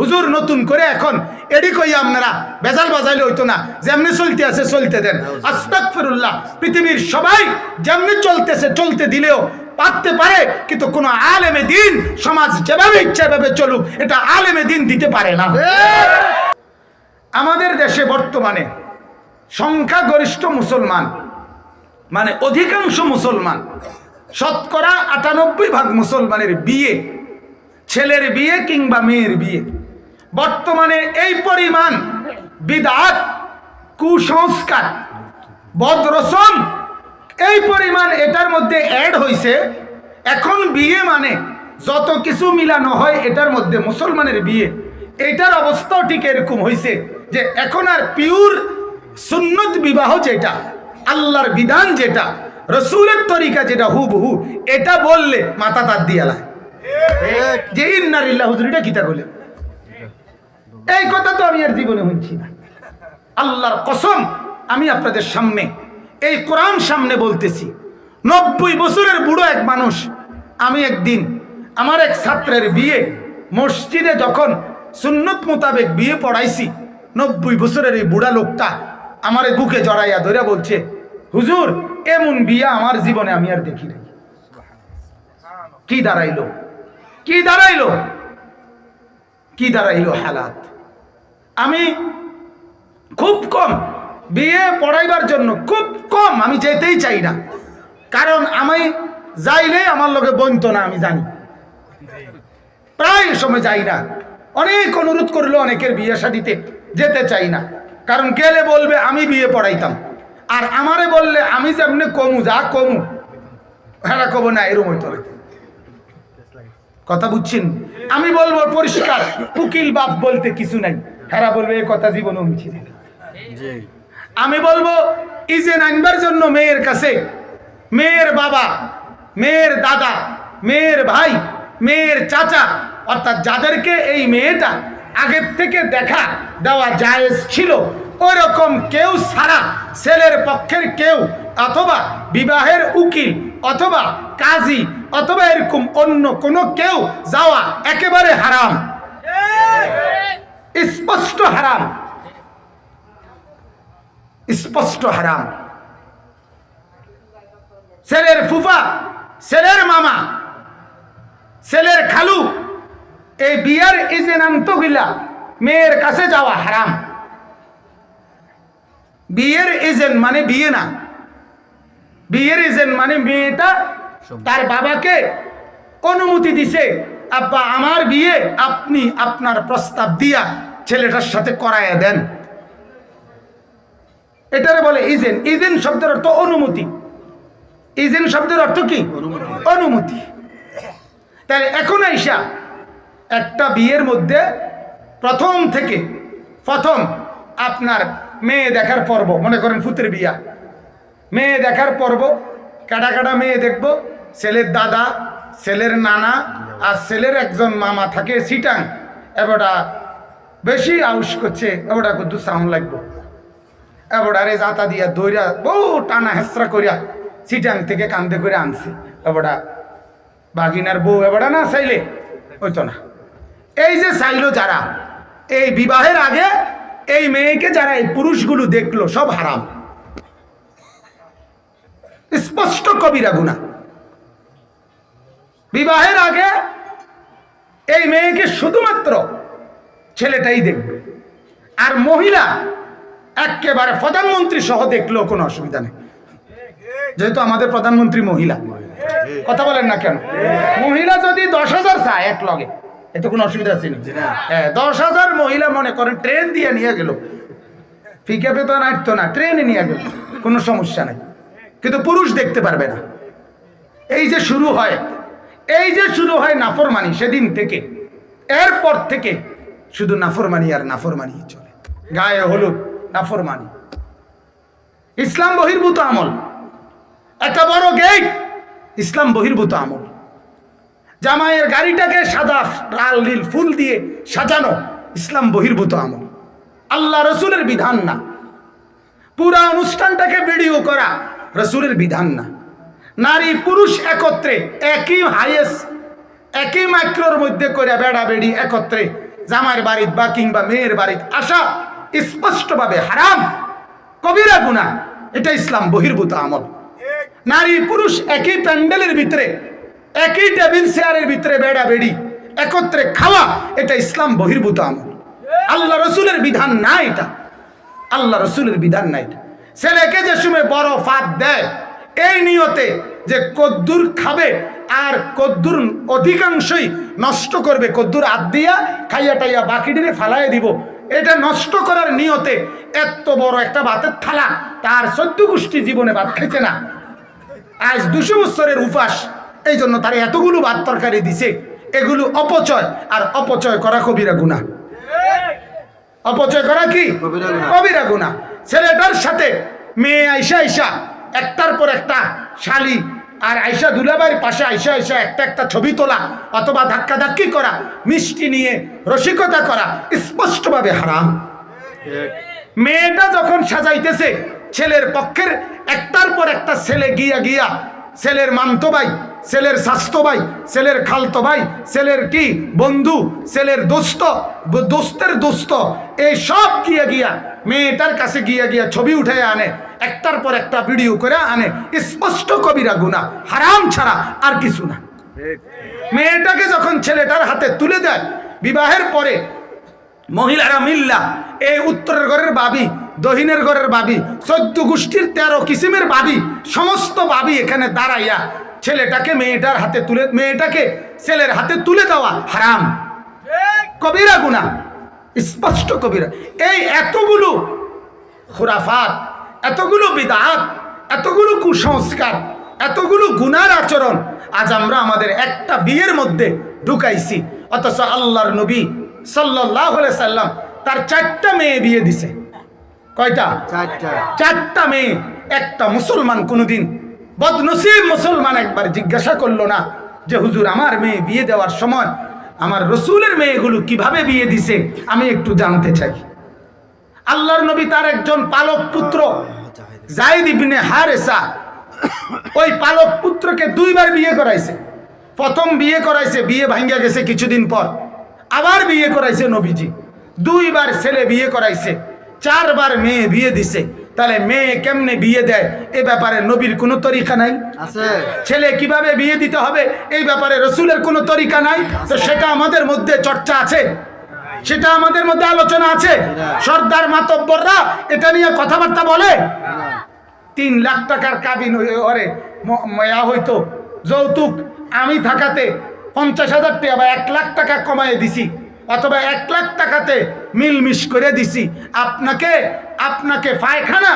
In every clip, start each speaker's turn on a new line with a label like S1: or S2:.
S1: হুজুর নতুন করে এখন এডি কই আপনারা বেজাল বাজাইলে হইতো না। যেমনি চলতে আছে, চলতে দেন। আস্তাগফিরুল্লাহ, পৃথিবীর সবাই যেমনি চলতেছে, চলতে দিলেও পারতে পারে, কিন্তু কোন আলেমে দিন, সমাজ যেভাবে ইচ্ছা এভাবে চলুক, এটা আলেমে দিন দিতে পারে না। আমাদের দেশে বর্তমানে সংখ্যাগরিষ্ঠ মুসলমান মানে অধিকাংশ মুসলমান, শতকরা আটানব্বই ভাগ মুসলমানের বিয়ে, ছেলের বিয়ে কিংবা মেয়ের বিয়ে। বর্তমানে এই পরিমাণ বিদাত কুসংস্কার বদরসম এই পরিমাণ এটার মধ্যে অ্যাড হয়েছে এখন বিয়ে মানে যত কিছু মিলানো হয় এটার মধ্যে মুসলমানের বিয়ে। এটার অবস্থাও ঠিক এরকম হয়েছে যে এখন আর পিওর সুন্নত বিবাহ যেটা আল্লাহর বিধান যেটা রসুলের তরিকা যেটা হুবহু এটা বললে মাথা তার দিয়ে লায়। যে ইন্নারিল্লাহ হুজুরিটা কিতা বলে এই কথা তো আমি আর জীবনে শুনছি না। আল্লাহর কসম, আমি আপনাদের সামনে এই কোরআন সামনে বলতেছি। নব্বই বছরের বুড়ো এক মানুষ, আমি একদিন আমার এক ছাত্রের বিয়ে, মসজিদে যখন সুন্নত মোতাবেক বিয়ে পড়াইছি, নব্বই বছরের এই বুড়া লোকটা আমার বুকে জড়াইয়া ধরে বলছে, হুজুর, এমন বিয়ে আমার জীবনে আমি আর দেখি নাই। কি দাঁড়াইলো? কি দাঁড়াইলো? কি দাঁড়াইলো হালাত? আমি খুব কম, বিয়ে পড়াইবার জন্য খুব কম, আমি যেতেই চাই না। কারণ আমি যাইলে আমার লোকে বনতো না, আমি জানি। প্রায় সময় যাই না। অনেক অনুরোধ করল অনেকের বিয়ে শাদিতে, যেতে চাই না। কারণ গেলে বলবে, আমি বিয়ে পড়াইতাম। আর আমারে বললে, আমি যেমনি কমু, যা কমু। হ্যাঁ কব না, এরম হইতো কথা বুঝছেন? আমি বলব, পরিষ্কার, উকিল বাপ বলতে কিছু নাই। হেরা বলবে এ কথা জীবন মিছি আমি বলব ইজেন আনবার জন্য মেয়ের কাছে মেয়ের বাবা মেয়ের দাদা মেয়ের ভাই মেয়ের চাচা অর্থাৎ যাদেরকে এই মেয়েটা আগের থেকে দেখা দেওয়া জায়েজ ছিল ওরকম কেউ ছাড়া ছেলের পক্ষের কেউ অথবা বিবাহের উকিল অথবা কাজী অথবা এরকম অন্য কোনো কেউ যাওয়া একেবারে হারাম। স্পষ্ট হারাম। স্পষ্ট হারাম। ছেলের ফুফা, ছেলের মামা, ছেলের খালু, এই বিয়ার ইজেনান্ত গিলা মেয়ের কাছে যাওয়া হারাম। বিয়ের এজেন্ট মানে বিয়ে না। বিয়ের এজেন্ট মানে মেয়েটা তার বাবাকে অনুমতি দিছে আব্বা, আমার বিয়ে আপনি আপনার প্রস্তাব দিয়া ছেলেটার সাথে করাইয়া দেন। এটারে বলে ইজেন। ইজেন শব্দের অর্থ অনুমতি। ইজেন শব্দের অর্থ কি? অনুমতি। তাহলে এখন আইসা একটা বিয়ের মধ্যে প্রথম থেকে প্রথম আপনার মেয়ে দেখার পর্ব, মনে করেন ফুতের বিয়া। মেয়ে দেখার পর্ব, কাটা কাটা মেয়ে দেখব, ছেলের দাদা ছেলের নানা আর ছেলের একজন মামা থাকে সিটাং এবারটা বেশি আউস করছে এবারটা কত সাউন্ড লাগবো। এবারে জাতা দিয়া দৌড়া বহু টানা হেসরা করিয়া সিটাং থেকে কান্দে করে আনছে। এবারটা বাগিনার বউ এবারটা না চাইলে? হইতো না। এই যে চাইলো যারা, এই বিবাহের আগে এই মেয়েকে যারা এই পুরুষগুলো দেখল, সব হারাম। স্পষ্ট কবিরা গুণা। বিবাহের আগে এই মেয়েকে শুধুমাত্র ছেলেটাই দেখবে। আর মহিলা একেবারে প্রধানমন্ত্রী সহ দেখলেও কোনো অসুবিধা নেই। যেহেতু আমাদের প্রধানমন্ত্রী মহিলা। কথা বলেন না কেন? মহিলা যদি দশ হাজার চায় এক লগে এতে কোনো অসুবিধা আছে না? হ্যাঁ দশ হাজার মহিলা মনে করেন ট্রেন দিয়ে নিয়ে গেল। ফিকে পেতো না হাঁটতো না ট্রেনে নিয়ে গেল। কোনো সমস্যা নেই। কিন্তু পুরুষ দেখতে পারবে না। এই যে শুরু হয় এই যে শুরু হয় নাফরমানি সেদিন থেকে, এরপর থেকে শুধু নাফরমানি আর নাফরমানি চলে। গায়ে হলুদ, নাফরমানি। ইসলাম বহির্ভূত আমল। একটা বড় গেট ইসলাম বহির্ভূত আমল। জামাইয়ের গাড়িটাকে সাদা লাল, নীল ফুল দিয়ে সাজানো ইসলাম বহির্ভূত আমল। আল্লাহ রসুলের বিধান না। পুরা অনুষ্ঠানটাকে ভিডিও করা রসুলের বিধান না। নারী পুরুষ একত্রে, একই হাইয়েস্ট একই মাইক্রোর মধ্যে করে বেড়া বেড়ি একত্রে, জামার বাড়িতে বা কিংবা মেয়ের বাড়িতে আসা স্পষ্টভাবে হারাম। কবিরা গুণা এটা ইসলাম বহির্ভূত আমল। নারী পুরুষ একই প্যান্ডেলের ভিতরে, একই টেবিল চেয়ারের ভিতরে বেড়া বেড়ি একত্রে খাওয়া, এটা ইসলাম বহির্ভূত আমল। আল্লাহ রসুলের বিধান না এটা। আল্লাহ রসুলের বিধান না এটা। ছেলেকে যে সময় বড় ফাঁদ দেয় এই নিয়তে যে কদ্দুর খাবে আর কদ্দুর অধিকাংশই নষ্ট করবে। কদ্দুর আদ দিয়া খাইয়া টাইয়া বাকিটিরে ফালাই দিব। এটা নষ্ট করার নিয়তে এত বড় একটা ভাতের থালা তার সদ্য গোষ্ঠী জীবনে ভাত খেতে না। আজ দুশো বছরের উপাস এই জন্য তার এতগুলো ভাত তরকারি দিছে। এগুলো অপচয় আর অপচয় করা কবিরা গুণা অপচয় করা কি।
S2: কবিরা
S1: গুণা ছেলেটার সাথে মেয়ে আইসা আইসা একটার পর একটা শালি। আর আইসা দুলাবাড়ির পাশে আইসা আইসা একটা একটা ছবি তোলা অথবা ধাক্কা ধাক্কি করা, মিষ্টি নিয়ে রসিকতা করা, স্পষ্টভাবে হারাম। মেয়েটা যখন সাজাইতেছে, ছেলের পক্ষের একটার পর একটা ছেলে গিয়া গিয়া ছেলের মান্ত ভাই ছেলের স্বাস্থ্য ভাই ছেলের খালতো ভাই ছেলের কি? বন্ধু ছেলের দোস্ত দোস্তের দোস্ত। এই সব গিয়া গিয়া, মেয়েটার কাছে গিয়া গিয়া ছবি উঠে আনে, একটার পর একটা ভিডিও করে আনে। স্পষ্ট কবিরা গুণা, হারাম ছাড়া আর কিছু না। মেয়েটাকে যখন ছেলেটার হাতে তুলে দেয়, বিবাহের পরে মহিলারা মিল্লা, এই উত্তরের ঘরের বাবি, দহিনের ঘরের বাবি, চোদ্দ গোষ্ঠীর তেরো কিসিমের বাবি, সমস্ত বাবি এখানে দাঁড়াইয়া ছেলেটাকে মেয়েটার হাতে তুলে মেয়েটাকে ছেলের হাতে তুলে দেওয়া হারাম। কবিরা গুণা স্পষ্ট কবিরা। এই এতগুলো খুরাফাত এতগুলো বিদাত এতগুলো কুসংস্কার এতগুলো গুনার আচরণ আজ আমরা আমাদের একটা বিয়ের মধ্যে ঢুকাইছি। অথচ আল্লাহর নবী সাল্লাহ সাল্লাম তার চারটা মেয়ে বিয়ে দিছে। কয়টা?
S2: চারটা।
S1: চারটা মেয়ে। একটা মুসলমান কোনোদিন বদনসিব মুসলমান একবার জিজ্ঞাসা করল না যে, হুজুর, আমার মেয়ে বিয়ে দেওয়ার সময় আমার রসুলের মেয়েগুলো কীভাবে বিয়ে দিছে? আমি একটু জানতে চাই। আল্লাহর নবী তার একজন পালক পুত্র, জাইদ হারেসা, ওই পালক পুত্রকে দুইবার বিয়ে করাইছে। প্রথম বিয়ে করাইছে, বিয়ে ভাঙ্গা গেছে কিছুদিন পর। আবার বিয়ে করাইছে নবীজি। দুইবার ছেলে বিয়ে করাইছে, চারবার মেয়ে বিয়ে দিছে। তাহলে মেয়ে কেমনে বিয়ে দেয়? এ ব্যাপারে নবীর কোনো তরিকা নাই। ছেলে কীভাবে বিয়ে দিতে হবে? এই ব্যাপারে রসুলের কোনো তরিকা নাই। তো সেটা আমাদের মধ্যে চর্চা আছে। সেটা আমাদের মধ্যে আলোচনা আছে। সর্দার মাতব্বররা এটা নিয়ে কথাবার্তা বলে। তিন লাখ টাকার কাবিন ওরে ময়া হইতো। যৌতুক আমি থাকাতে পঞ্চাশ হাজার টাকা বা এক লাখ টাকা কমায় দিছি। অথবা এক লাখ টাকাতে মিলমিশ করে দিছি। আপনাকে আপনাকে পায়খানা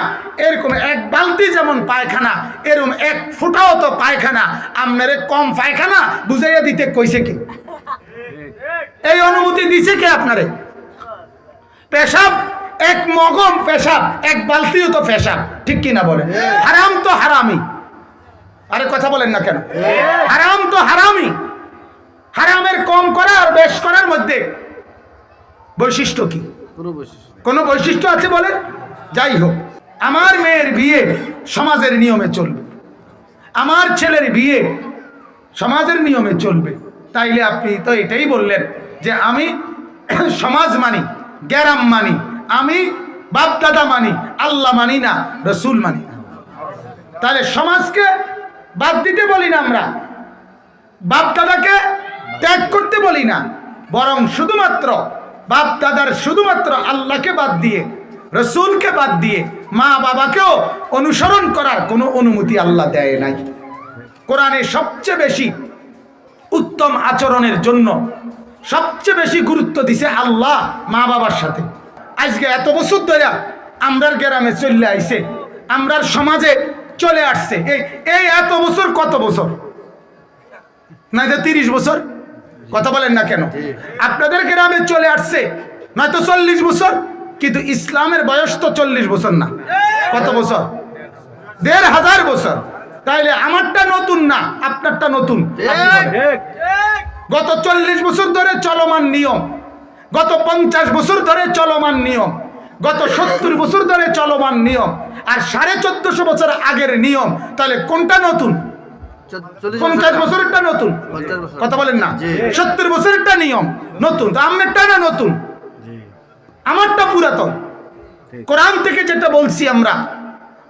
S1: এরকম এক বালতি যেমন পায়খানা এরকম এক ফুটাও তো পায়খানা। আপনারে কম পায়খানা বুঝাইয়া দিতে কইছে কি? এই অনুমতি দিছে কে আপনারে? পেশাব এক মগম পেশাব এক বালতিও তো পেশাব ঠিক কিনা বলে হারাম তো হারামি আরে কথা বলেন না কেন? হারাম তো হারামি হারামের কম করা আর বেশ করার মধ্যে বৈশিষ্ট্য কি?
S2: কোনো বৈশিষ্ট্য নেই।
S1: কোনো বৈশিষ্ট্য আছে বলে? যাই হোক আমার মেয়ের বিয়ে সমাজের নিয়মে চলবে। আমার ছেলের বিয়ে সমাজের নিয়মে চলবে। তাইলে আপনি তো এটাই বললেন যে আমি সমাজ মানি গ্যারাম মানি আমি বাপদাদা মানি আল্লাহ মানি না রসুল মানি না। তাহলে সমাজকে বাদ দিতে বলি না আমরা। বাপ দাদাকে ত্যাগ করতে বলি না। বরং শুধুমাত্র বাপ দাদার শুধুমাত্র আল্লাহকে বাদ দিয়ে, রসুলকে বাদ দিয়ে, মা বাবাকেও অনুসরণ করার কোনো অনুমতি আল্লাহ দেয় নাই। কোরআনে সবচেয়ে বেশি উত্তম আচরণের জন্য সবচেয়ে বেশি গুরুত্ব দিছে আল্লাহ মা বাবার সাথে। আজকে এত বছর ধরে আমরার গ্রামে চলে আইছে, আমরার সমাজে চলে আসছে। এই এত বছর কত বছর? নয়তো তিরিশ বছর? কথা বলেন না কেন? আপনাদের গ্রামে চলে আসছে নয়তো চল্লিশ বছর কিন্তু ইসলামের বয়স তো চল্লিশ বছর না। কত বছর? দেড় হাজার বছর। তাইলে আমারটা নতুন না আপনারটা নতুন? গত চল্লিশ বছর ধরে চলমান নিয়ম গত পঞ্চাশ বছর ধরে চলমান নিয়ম গত সত্তর বছর ধরে চলমান নিয়ম আর সাড়ে চোদ্দশো বছর আগের নিয়ম তাহলে কোনটা নতুন? পঞ্চাশ বছরেরটা নতুন। কথা বলেন না। সত্তর বছরেরটা নিয়ম। নতুন। আমারটা না নতুন? আমারটা পুরাতন। কোরআন থেকে যেটা বলছি আমরা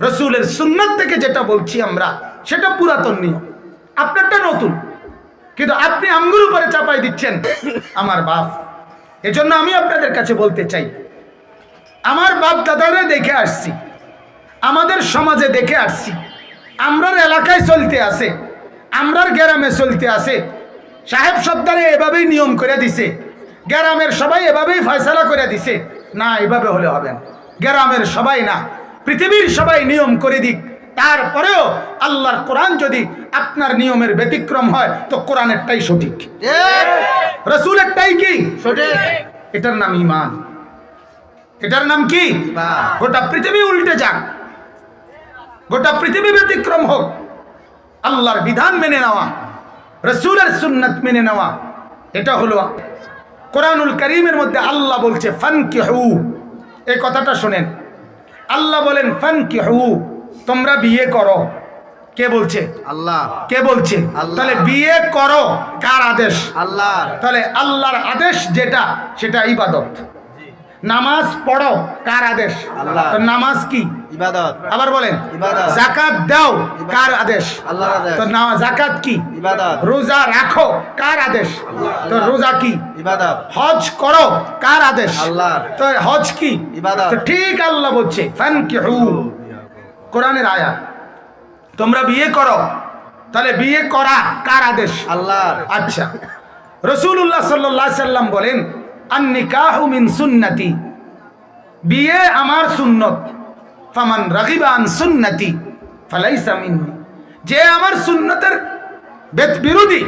S1: রসুলের সুন্নাত থেকে যেটা বলছি আমরা সেটা পুরাতন নিয়ম। আপনারটা নতুন। কিন্তু আপনি আঙ্গুর উপরে চাপাই দিচ্ছেন আমার বাপ। এজন্য আমি আপনাদের কাছে বলতে চাই আমার বাপ দাদারা দেখে আসছি আমাদের সমাজে দেখে আসছি আমরার এলাকায় চলতে আছে। আমরার গ্রামে চলতে আছে। সাহেব সর্দারে এভাবেই নিয়ম করে দিছে। গ্রামের সবাই এভাবেই ফয়সালা করে দিছে। না এভাবে হলে হবে না। গ্রামের সবাই না পৃথিবীর সবাই নিয়ম করে দিক। তারপরেও আল্লাহর কোরআন যদি আপনার নিয়মের ব্যতিক্রম হয় তো কোরআনেরটাই সঠিক।
S2: ঠিক।
S1: রসুলেরটাই কি?
S2: সঠিক।
S1: এটার নাম ইমান এটার নাম কি। গোটা পৃথিবী উল্টে যাক। গোটা পৃথিবী ব্যতিক্রম হোক। আল্লাহর বিধান মেনে নেওয়া রসুলের সুন্নাত মেনে নেওয়া এটা হলো কোরআনুল করিমের মধ্যে আল্লাহ বলছে ফান কি হু এই কথাটা শোনেন। আল্লাহ বলেন ফান কি হু তোমরা বিয়ে করো। কে বলছে?
S2: আল্লাহ।
S1: কে বলছে?
S2: আল্লাহ।
S1: তাহলে বিয়ে করো কার আদেশ?
S2: আল্লাহ।
S1: তাহলে আল্লাহর আদেশ যেটা সেটা ইবাদত। নামাজ পড়ো কার আদেশ? তো নামাজ কি?
S2: ইবাদত।
S1: আবার বলেন। জাকাত দাও কার আদেশ? তো জাকাত কি?
S2: ইবাদত।
S1: রোজা রাখো কার আদেশ? তো রোজা কি?
S2: ইবাদত।
S1: হজ করো কার আদেশ?
S2: আল্লাহর।
S1: তো হজ কি?
S2: ইবাদত।
S1: তো ঠিক আল্লাহ বলছে কোরআনের আয়াত। তোমরা বিয়ে করো তাহলে বিয়ে করা কার আদেশ?
S2: আল্লাহ
S1: আচ্ছা। রসুল্লাহ সাল্লাহ সাল্লাম বলেন আন্নিকাহু মিন সুন্নতি। বিয়ে আমার সুন্নত। ফামান রাগিবা আন সুন্নতি ফালাইসা মিন্নি। যে আমার সুন্নতের বেদ বিরোধী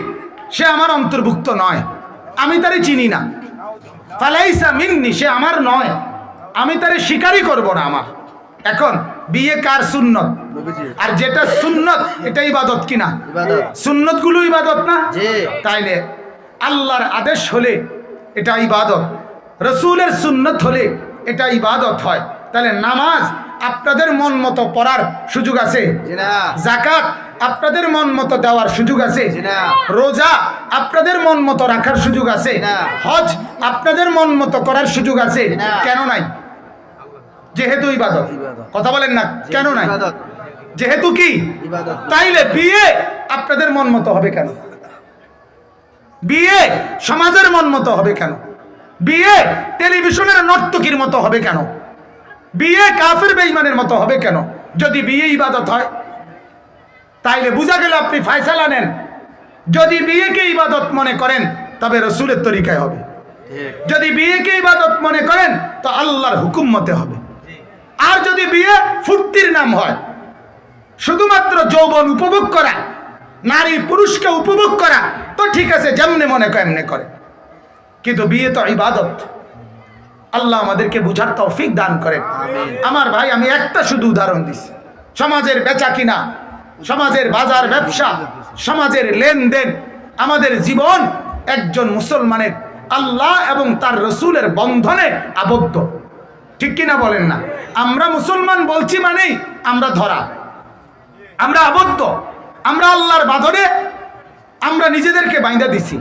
S1: সে আমার অন্তর্ভুক্ত নয়। আমি তারে চিনি না। ফালাইসা মিন্নি সে আমার নয়। আমি তারে স্বীকারই করব না আমার। এখন বিয়ে কার সুন্নত? আর যেটা সুন্নত এটা ইবাদত কিনা? সুন্নতগুলো ইবাদত না? তাইলে আল্লাহর আদেশ হলে এটা ইবাদত। রসুলের সুন্নত হলে এটা ইবাদত হয়। তাহলে নামাজ আপনাদের মন মতো পড়ার সুযোগ আছে। জাকাত আপনাদের মন মতো দেওয়ার সুযোগ আছে। রোজা আপনাদের মন মতো রাখার সুযোগ আছে। হজ আপনাদের মন মতো করার সুযোগ আছে। কেন নাই? যেহেতু ইবাদত।
S2: ইবাদত।
S1: কথা বলেন না কেন নাই? যেহেতু কি? তাইলে বিয়ে আপনাদের মন মতো হবে কেন? বিয়ে সমাজের মন মতো হবে কেন? বিয়ে টেলিভিশনের নর্তকীর মতো হবে কেন? বিয়ে কাফের বেইমানের মতো হবে কেন? যদি বিয়ে ইবাদত হয় তাইলে বোঝা গেল আপনি ফায়সালা নেন। যদি বিয়েকে ইবাদত মনে করেন তবে রসুলের তরিকায় হবে। যদি বিয়েকে ইবাদত মনে করেন তো আল্লাহর হুকুম মতে হবে। আর যদি বিয়ে ফুর্তির নাম হয় শুধুমাত্র যৌবন উপভোগ করা নারী পুরুষকে উপভোগ করা তো ঠিক আছে যেমনে মনে করে এমনি করে। কিন্তু বিয়ে তো ইবাদত। আল্লাহ আমাদেরকে বুঝার তৌফিক দান করেন। আমার ভাই আমি একটা শুধু উদাহরণ দিছি। সমাজের বেচা কিনা সমাজের বাজার ব্যবসা সমাজের লেনদেন আমাদের জীবন একজন মুসলমানের আল্লাহ এবং তার রসুলের বন্ধনে আবদ্ধ। ঠিক কিনা বলেন না? আমরা মুসলমান বলছি মানেই আমরা ধরা। আমরা আবদ্ধ। আমরা আল্লাহর বাঁধনে আমরা নিজেদেরকে বাইন্দা দিছি।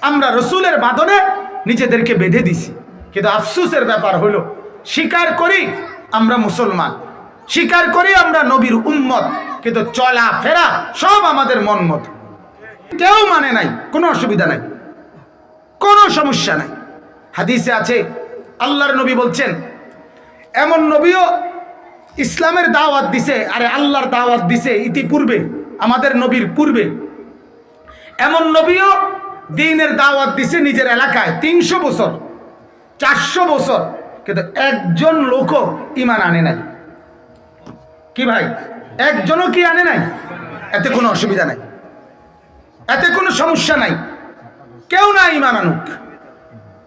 S1: আমরা রসুলের বাঁধনে নিজেদেরকে বেঁধে দিছি। কিন্তু আফসুসের ব্যাপার হলো, স্বীকার করি আমরা মুসলমান। স্বীকার করি আমরা নবীর উম্মত। কিন্তু চলা ফেরা সব আমাদের মন মত। কেউ মানে নাই, কোনো অসুবিধা নাই, কোনো সমস্যা নাই। হাদিসে আছে, আল্লাহর নবী বলছেন, এমন নবীও ইসলামের দাওয়াত দিছে, আরে আল্লাহর দাওয়াত দিছে ইতিপূর্বে। আমাদের নবীর পূর্বে। এমন নবীও দিনের দাওয়াত দিছে নিজের এলাকায় তিনশো বছর চারশো বছর কিন্তু একজন লোকও ইমান আনে নাই। কি ভাই? একজনও কি আনে নাই? এতে কোনো অসুবিধা নাই। এতে কোনো সমস্যা নাই। কেউ না ইমান আনুক।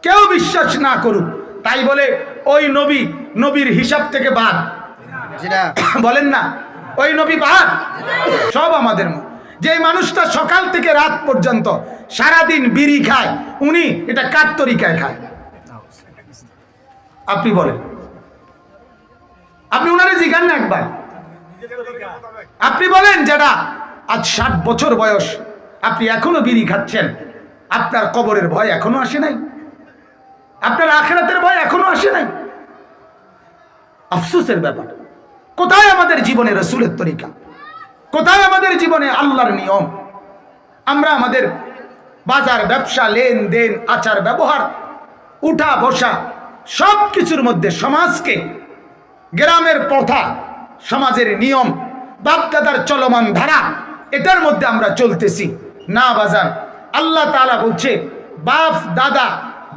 S1: কেউ বিশ্বাস না করুক। তাই বলে ওই নবী নবীর হিসাব থেকে বাদ। বলেন না। ওই নবী বাদ সব আমাদের মত। যে মানুষটা সকাল থেকে রাত পর্যন্ত সারাদিন বিড়ি খায়, উনি এটা কার তরিকায় খায়। আপনি বলেন। আপনি ওনারে জিজ্ঞান না একবার। আপনি বলেন যেটা আজ ষাট বছর বয়স, আপনি এখনও বিড়ি খাচ্ছেন। আপনার কবরের ভয় এখনও আসে নাই। আপনার আখেরাতের ভয় এখনও আসে নাই। আফসোসের ব্যাপার। কোথায় আমাদের জীবনে রসুলের তরিকা? কোথায় আমাদের জীবনে আল্লাহর নিয়ম? আমরা আমাদের বাজার ব্যবসা, লেনদেন, আচার ব্যবহার, উঠা বসা সব কিছুর মধ্যে সমাজকে গ্রামের প্রথা, সমাজের নিয়ম, বাপদাদার চলমান ধারা, এটার মধ্যে আমরা চলতেছি। না বাজার, আল্লাহ তাআলা বলছে, বাপ, দাদা,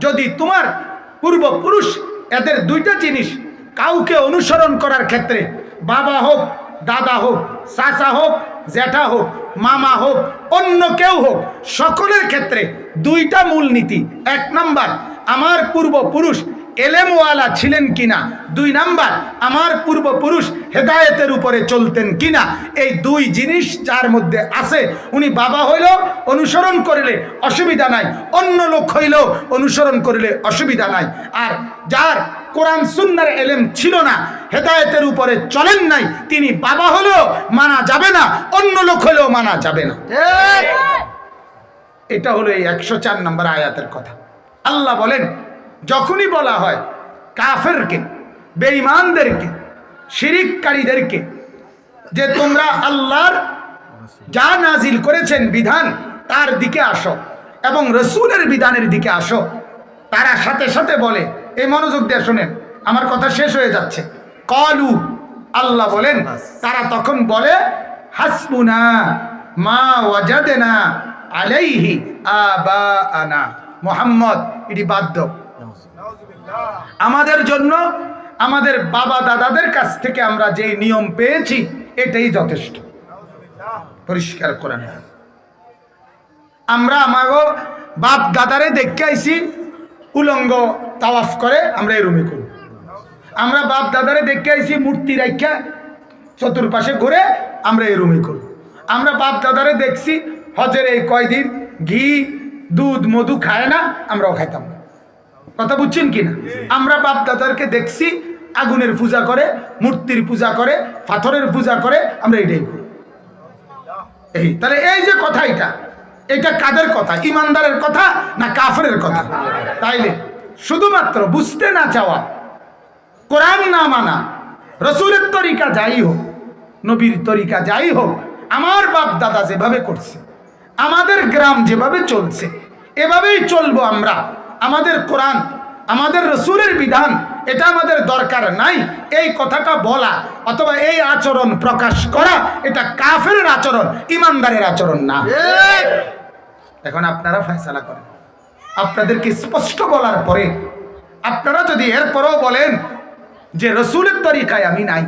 S1: যদি তোমার পূর্বপুরুষ এদের দুইটা জিনিস কাউকে অনুসরণ করার ক্ষেত্রে বাবা হোক, দাদা হোক, চাচা হোক জ্যাঠা হোক, মামা হোক, অন্য কেউ হোক, সকলের ক্ষেত্রে দুইটা মূলনীতি। এক নাম্বার, আমার পূর্বপুরুষ এলেমওয়ালা ছিলেন কিনা? দুই নাম্বার, আমার পূর্বপুরুষ হেদায়েতের উপরে চলতেন কিনা? এই দুই জিনিস যার মধ্যে আছে, উনি বাবা হইল অনুসরণ করিলে অসুবিধা নাই, অন্য লোক হইলেও অনুসরণ করিলে অসুবিধা নাই। আর যার কোরআন সুন্নার এলেম ছিল না হেদায়েতের উপরে চলেন নাই তিনি বাবা হলেও মানা যাবে না অন্য লোক হলেও মানা যাবে না। এটা হলো এই একশো চার নম্বর আয়াতের কথা। আল্লাহ বলেন যখনই বলা হয় কাফেরকে বেঈমানদেরকে শিরিককারীদেরকে যে তোমরা আল্লাহর যা নাজিল করেছেন বিধান তার দিকে আসো এবং রসুলের বিধানের দিকে আসো তারা সাথে সাথে বলে এই মনোযোগ দিয়ে শোনেন, আমার কথা শেষ হয়ে যাচ্ছে। কলু, আল্লাহ বলেন, তারা তখন বলে, হাসবুনা মা ওয়াজাদেনা আলাইহি আবা আনা মোহাম্মদ, এটি বাধ্য আমাদের জন্য, আমাদের বাবা দাদাদের কাছ থেকে আমরা যেই নিয়ম পেয়েছি, এটাই যথেষ্ট। পরিষ্কার করে আমরা আমাগো বাপ দাদারে দেখতে আইছি উলঙ্গ তাওয়াফ করে আমরা এরুমে করি আমরা বাপ দাদারে দেখতে আইছি, মূর্তি রাখা চতুর্পাশে ঘুরে আমরা এরুমে করি আমরা বাপ দাদারে দেখছি, হজের এই কয়দিন ঘি, দুধ, মধু খায় না, আমরাও খাইতাম কথা বুঝছেন কি না আমরা বাপ দাদারকে দেখছি, আগুনের পূজা করে, মূর্তির পূজা করে, পাথরের পূজা করে, আমরা এটাই করি এই, তাহলে এই যে কথা এটা এটা কাদের কথা? ইমানদারের কথা না কাফের কথা? তাইলে শুধুমাত্র বুঝতে না চাওয়া, কোরআন না মানা, রসুলের তরিকা যাই হোক, নবীর তরিকা যাই হোক, আমার বাপ দাদা যেভাবে করছে, আমাদের গ্রাম যেভাবে চলছে, এভাবেই চলবো আমরা। আমাদের কোরআন, আমাদের রসুলের বিধান এটা আমাদের দরকার নাই। এই কথাটা বলা অথবা এই আচরণ প্রকাশ করা এটা কাফের আচরণ ইমানদারের আচরণ না। এখন আপনারা ফয়সালা করেন। আপনাদেরকে স্পষ্ট বলার পরে আপনারা যদি এরপরও বলেন যে রসুলের তরিকায় আমি নাই